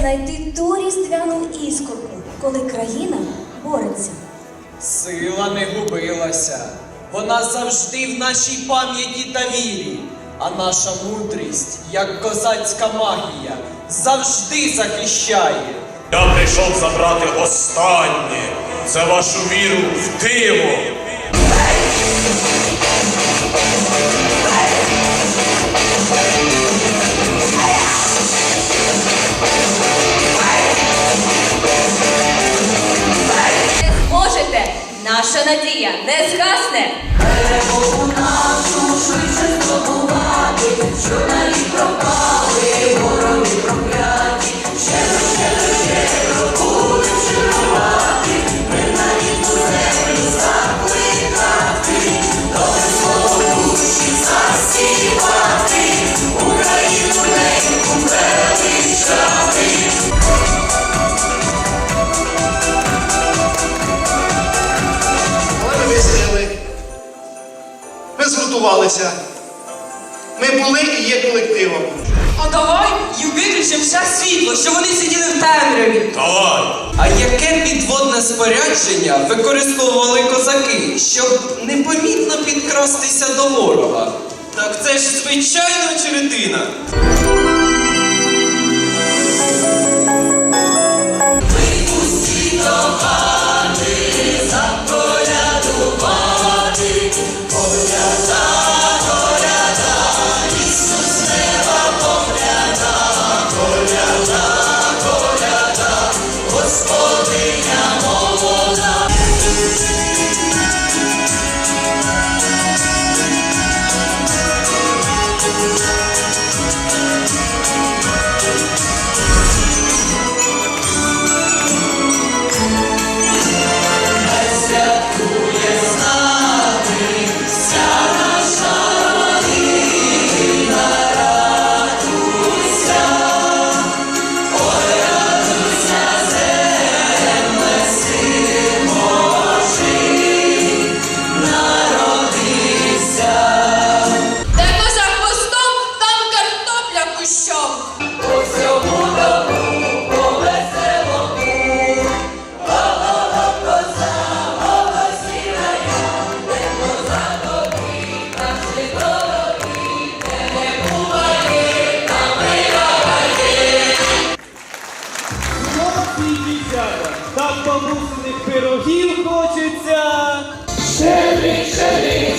знайти ту різдвяну іскорку, коли країна бореться. Сила не губилася. Вона завжди в нашій пам'яті та вірі. А наша мудрість, як козацька магія, завжди захищає. Я прийшов забрати останнє. Це вашу віру в диво. Наша надія згуртувалися. Ми були і є колективом. А давай їм виключимо все світло, щоб вони сиділи в темряві. Давай! А яке підводне спорядження використовували козаки, щоб непомітно підкрастися до ворога? Так це ж звичайно чередина. Де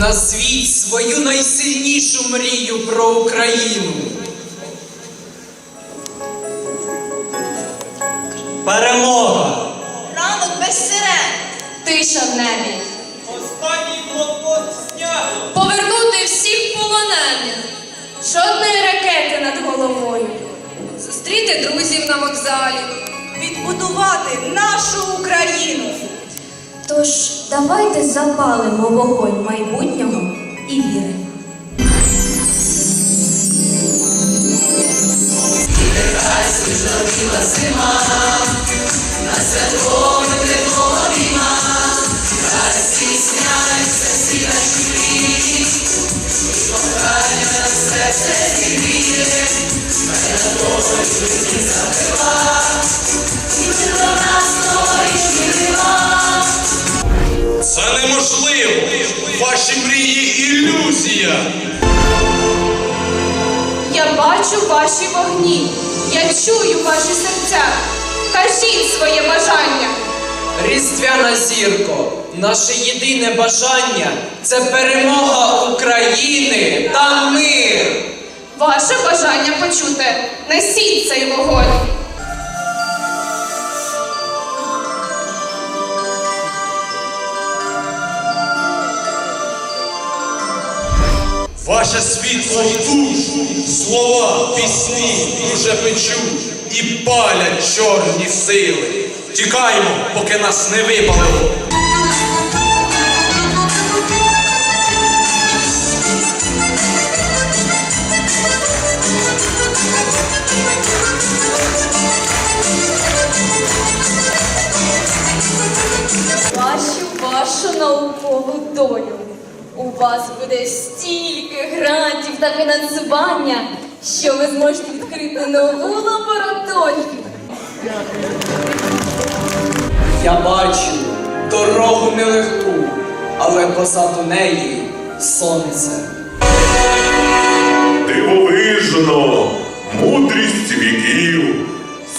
Назвіть свою найсильнішу мрію про Україну. Перемога! Ранок без сирен! Тиша в небі! Останній блокпост знято. Повернути всіх полонених! Жодної ракети над головою! Зустріти зустріти друзів на вокзалі. відбудувати нашу Україну. Тож давайте запалимо вогонь майбутнього і віри. Це бачу ваші вогні, я чую ваші серця. Кажіть своє бажання. Різдвяна зірко, наше єдине бажання це перемога України та мир. Ваше бажання почуте. Несіть цей вогонь. Ваше світло душу, слова, пісні дуже печуть і палять чорні сили. Тікаймо, поки нас не випалило. Бачу вашу наукову долю. У вас буде стільки грантів та фінансування, що ви зможете відкрити нову лабораторію. Я бачу дорогу нелегку, але позаду неї сонце. Дивовижно, мудрість віків,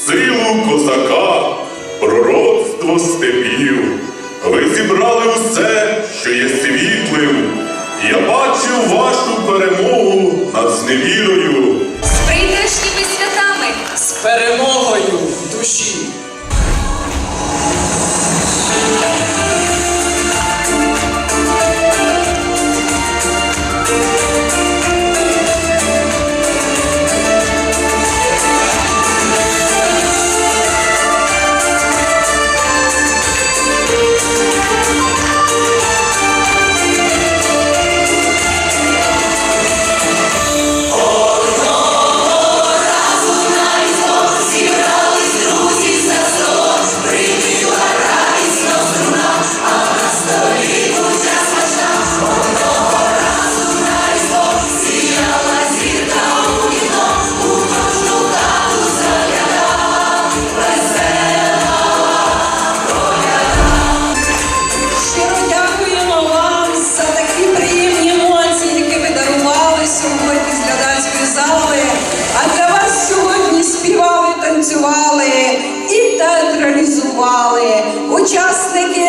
силу козака, пророцтво степів. Ви зібрали усе, що є світлим. Я бачу вашу перемогу над зневірою. З прийдешніми святами. З перемогою в душі. Театралізували учасники